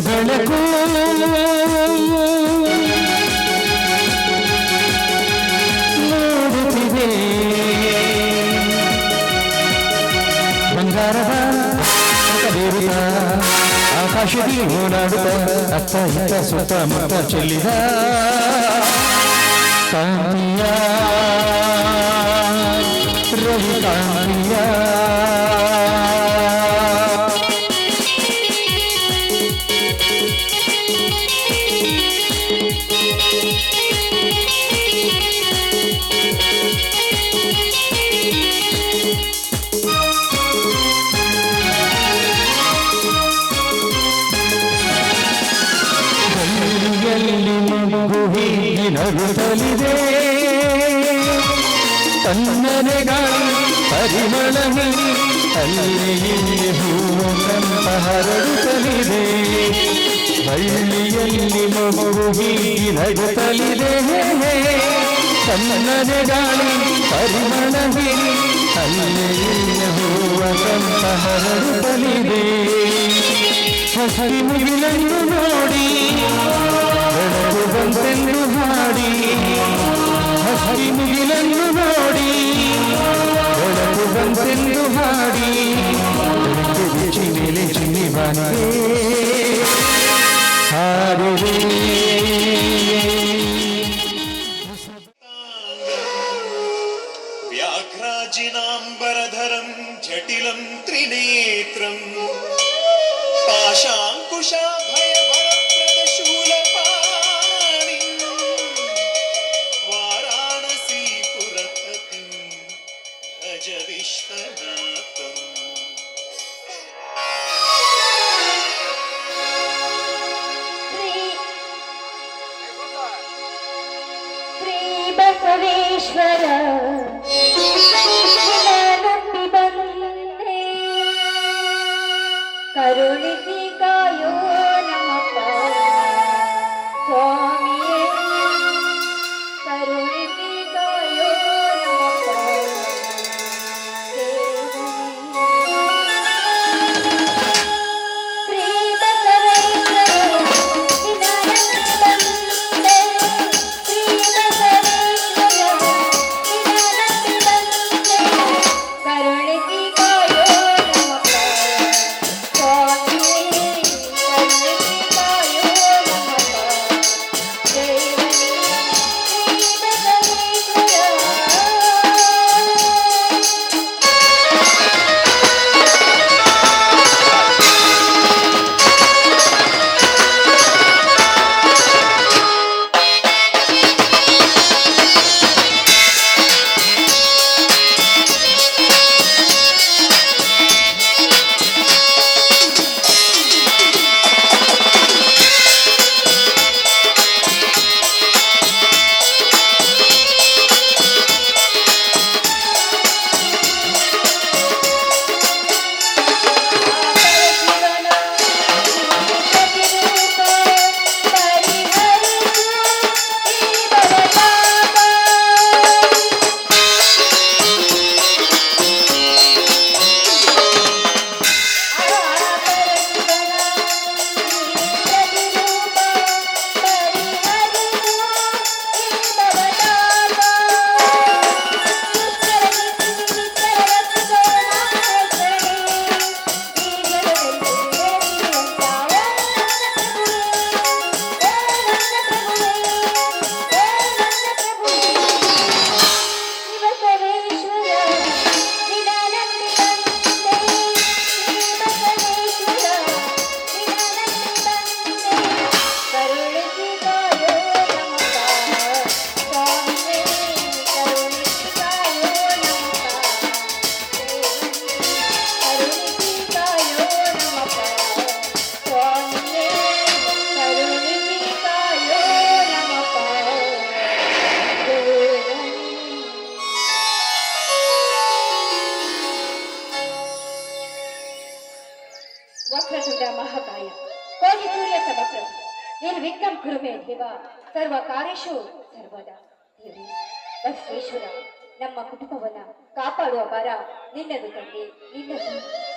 ప్రజలకు ఆకాశది ఓడాడుతా అత్త ఇంత సుత్త ముత్త చెల్లిదా. కాంతియా ಹೀಗೆ ತನ್ನನೆಗಳ ಪರಿಮಳನೆ ಅಲ್ಲಿ ಹೂವು ಹರಡುತ್ತಲಿದೆ ಬಳ್ಳಿಯಲ್ಲಿ ಮಗು ಹೀಗೆ ನಗುತ್ತಲಿದೆ ತನ್ನನೆ ಗಾಳಿ ಪರಿಮಳ ಮೀರಿ ಅಲ್ಲಿ ಹೂವ ಹರಡುತ್ತಲಿದೆ ಹಸಿ ಮುಗಿಲನ್ನು ನೋಡಿ ಹಸಿ ಮುಗಿಲನ್ನು ನೋಡಿ ಬೆಳಕು ಬಂತೆಂದು ಹಾಡಿ ಬೆಳಕು ಬಿಚ್ಚಿ ಮೇಲೆ ಚಿನ್ನಿ ಬಾನಿಗೆ ಹಾಡಿದೆ व्याघ्राजिनाम्बरधरं जटिलं त्रिनेत्रम् पाशाङ्कुशाभयभरप्रदशूलपाणिम् श्रीबसवेश्वर। ದೇವ ಸರ್ವ ಕಾರ್ಯಶು ಸರ್ವದ ದೇವಿ. ನಮ್ಮ ಕುಟುಂಬವನ್ನ ಕಾಪಾಡುವ ಭಾರ ನಿನ್ನದು ತಂದೆ ನಿನ್ನದು.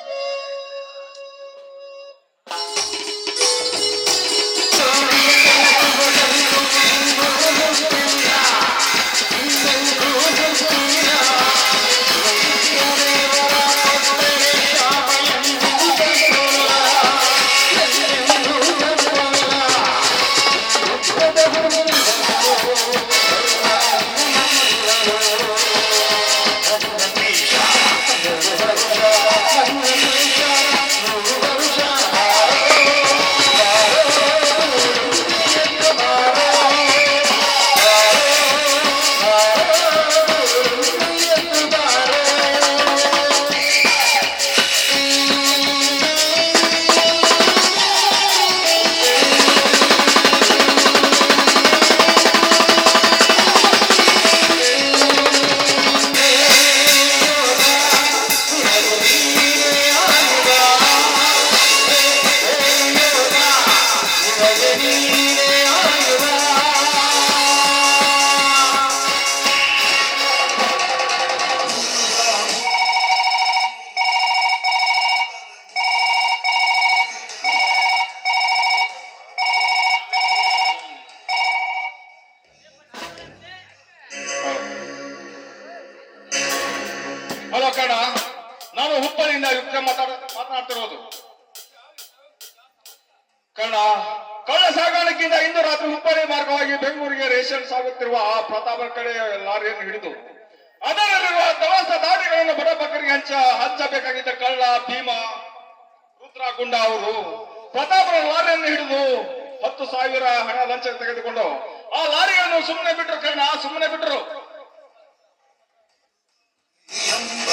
ಹಲೋ ನಾನು ಹುಬ್ಬಳ್ಳಿಯಿಂದ ಯುಕ್ತ ಮಾತಾಡ, ಮಾತನಾಡ್ತಿರೋದು. ಕಣ ಕಳ್ಳ ಸಾಗಾಣಿಕೆಯಿಂದ ಇಂದು ರಾತ್ರಿ ಹುಬ್ಬಳ್ಳಿ ಮಾರ್ಗವಾಗಿ ಬೆಂಗಳೂರಿಗೆ ರೇಷನ್ ಸಾಗುತ್ತಿರುವ ಆ ಪ್ರತಾಪರ ಕಡೆ ಲಾರಿಯನ್ನು ಹಿಡಿದು, ಅದರಲ್ಲಿರುವ ದವಸ ದಾರಿಗಳನ್ನು ಬಡ ಬಕರಿಗೆ ಹಂಚ, ಹಂಚಬೇಕಾಗಿದ್ದ ಕಳ್ಳ, ಭೀಮ ರುದ್ರ ಗುಂಡ ಅವರು ಪ್ರತಾಪರ ಲಾರಿಯನ್ನು ಹಿಡಿದು ಹತ್ತು ಸಾವಿರ ಹಣ ಲಂಚ ತೆಗೆದುಕೊಂಡು ಆ ಲಾರಿಯನ್ನು ಸುಮ್ಮನೆ ಬಿಟ್ಟರು ಕರ್ಣ ಸುಮ್ಮನೆ ಬಿಟ್ರು.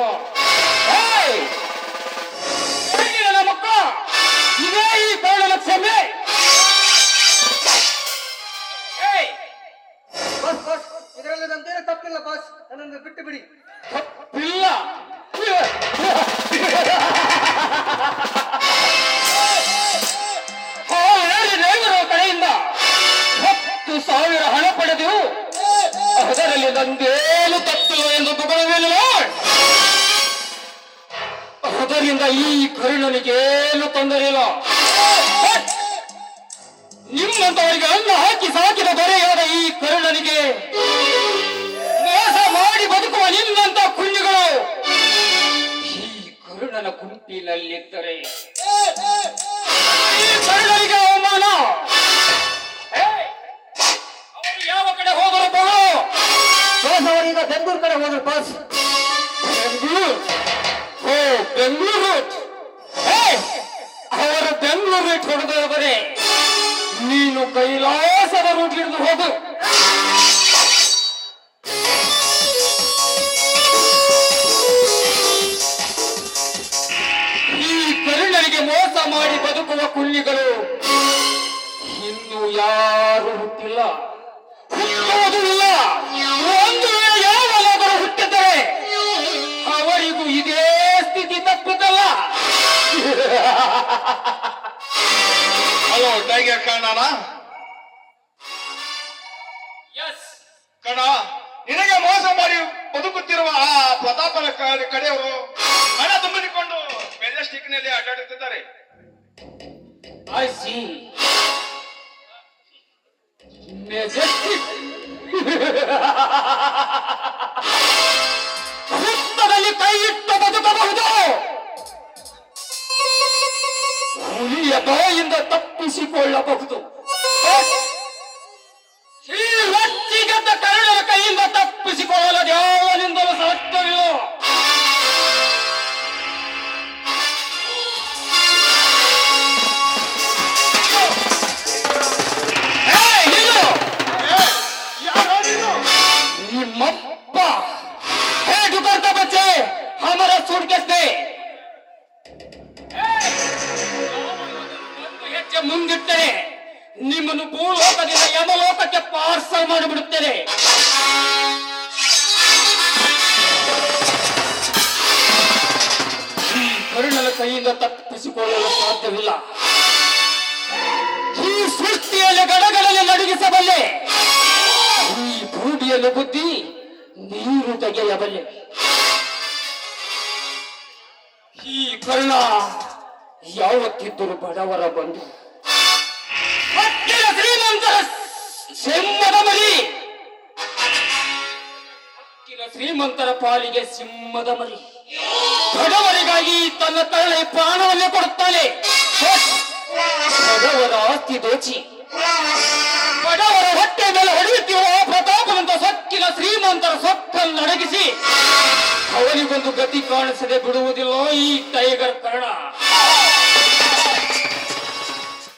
ಕ್ಷಮಿಸುವುದಿಲ್ಲ ಏಯ್! ಹೇಗೆ ನನ್ನ ಮಕ್ಕಳ? ಇದೇ ಈ ಕರುಣನ ಕ್ಷಮೆ ಏಯ್! ಬಸ್ ಬಸ್. ಇದರಲ್ಲಿ ನಂದೇನು ತಪ್ಪಿಲ್ಲ, ಬಾಸ್. ನನ್ನನ್ನು ಬಿಟ್ಟು ಬಿಡಿ. ಅದರಿಂದ ಈ ಕರುಣನಿಗೇನು ತೊಂದರೆ ಇಲ್ಲ ನಿಮ್ಮಂತವರಿಗೆ ಅನ್ನ ಹಾಕಿ ಸಾಕಿದ ದೊರೆಯಾದ ಈ ಕರುಣನಿಗೆ ಮೋಸ ಮಾಡಿ ಬದುಕುವ ನಿಮ್ಮಂತ ಕುಂಡಿಗಳು. ಈ ಕರುಣನ ಕುಂಪಿನಲ್ಲಿದ್ದರೆ ಈ ಕರುಣನಿಗೆ ಅವಮಾನ. ಅವರು ಯಾವ ಕಡೆ ಹೋದರು ಬಹಳ ಬಾಸ್ ಅವರೀಗ ಬೆಂಗಳೂರು ಕಡೆ ಹೋದ್ರು ಬಾಸ್. ಬೆಂಗಳೂರು. ಬೆಂಗಳೂರು. ಅವರ ಅವರು ಬೆಂಗಳೂರು ರೂಟ್ ನೀನು ಕೈಲಾಸದ ರೂಟ್ಲಿಡಿದು ಹೋಗು. ಈ ಕರುಣರಿಗೆ ಮೋಸ ಮಾಡಿ ಬದುಕುವ ಕುಳ್ಳಿಗಳು ಇನ್ನು ಯಾರು ಹುಟ್ಟಿಲ್ಲ. ಹುಟ್ಟುವುದೂ ಇಲ್ಲ. ಒಂದು ವೇಳೆ ಲಾಭ ಹುಟ್ಟಿದ್ದರೆ ಅವರಿಗೂ ಇದೇ ಸ್ಥಿತಿ ತಪ್ಪುತ್ತಲ್ಲ ಹಲೋ ಟೈಗರ್ ಕಣ್ಣನ ಎಸ್ ಕಣ ನಿನಗೆ ಮೋಸ ಮಾಡಿ ಬದುಕುತ್ತಿರುವ ಆ ಪ್ರತಾಪನ ಕಡೆಯವರು ಹಣ ತುಂಬಿಕೊಂಡು ಬೆಲ್ಲ ಸ್ಟಿಕ್ನಲ್ಲಿ ಅಡ್ಡಾಡುತ್ತಿದ್ದಾರೆ. ಮೆಜೆಸ್ಟಿಕ್ ಹುತ್ತದಲ್ಲಿ ಕೈ ಇಟ್ಟು ಬದುಕಬಹುದು. ಹುಲಿಯ ಬಾಯಿಂದ ತಪ್ಪಿಸಿಕೊಳ್ಳಬಹುದು. ಈ ರೊಚ್ಚಿಗೆದ್ದ ಕರಡರ ಕೈಯಿಂದ ತಪ್ಪಿಸಿಕೊಳ್ಳಲು ಯಾವನಿಂದಲೂ ಸಾಧ್ಯವಿಲ್ಲ! ನಿಮ್ಮಪ್ಪ. ಹೇಗೆ ಬರ್ತಾ ಸೂಟ್ಕೇಸ್ ದೇ ಒಂದು ಹೆಜ್ಜೆ ಮುಂದಿಟ್ಟರೆ ನಿಮ್ಮನ್ನು ಭೂಲೋಕದಿಂದ ಯಮಲೋಕಕ್ಕೆ ಪಾರ್ಸಲ್ ಮಾಡಿಬಿಡುತ್ತೇನೆ ಕರುಣನ ಕೈಯಿಂದ ತಪ್ಪಿಸಿಕೊಳ್ಳಲು ಸಾಧ್ಯವಿಲ್ಲ ಈ ಸೃಷ್ಟಿಯಲ್ಲಿ ಗಡಗಳಲ್ಲಿ ನಡುಗಿಸಬಲ್ಲೆ ಈ ಭೂಮಿಯನ್ನು ಬುದ್ಧಿ ನೀರು ತೆಗೆಯಬಲ್ಲೆ ಈ ಕರ್ಣ ಯಾವತ್ತಿದ್ದರೂ ಬಡವರ ಬಂದು ಹತ್ತಿರ ಶ್ರೀಮಂತರ ಸಿಂಹದ ಮರಿ ಶ್ರೀಮಂತರ ಪಾಲಿಗೆ ಸಿಂಹದ ಮರಿ ಬಡವರಿಗಾಗಿ ತನ್ನ ತರಳೆ ಪ್ರಾಣವನ್ನೇ ಕೊಡುತ್ತಾನೆ ಬಡವರ ಆಸ್ತಿ ದೋಚಿ. ಬಡವರ ಹೊಟ್ಟೆ ಮೇಲೆ ಹೊಡೆಯುತ್ತಿರುವ ಶ್ರೀಮಂತರ ಸೊಕ್ಕನ್ನು ಅಡಗಿಸಿ ಅವನಿಗೊಂದು ಗತಿ ಕಾಣಿಸದೆ ಬಿಡುವುದಿಲ್ಲ ಈ ಟೈಗರ್ ಕರ್ಣ.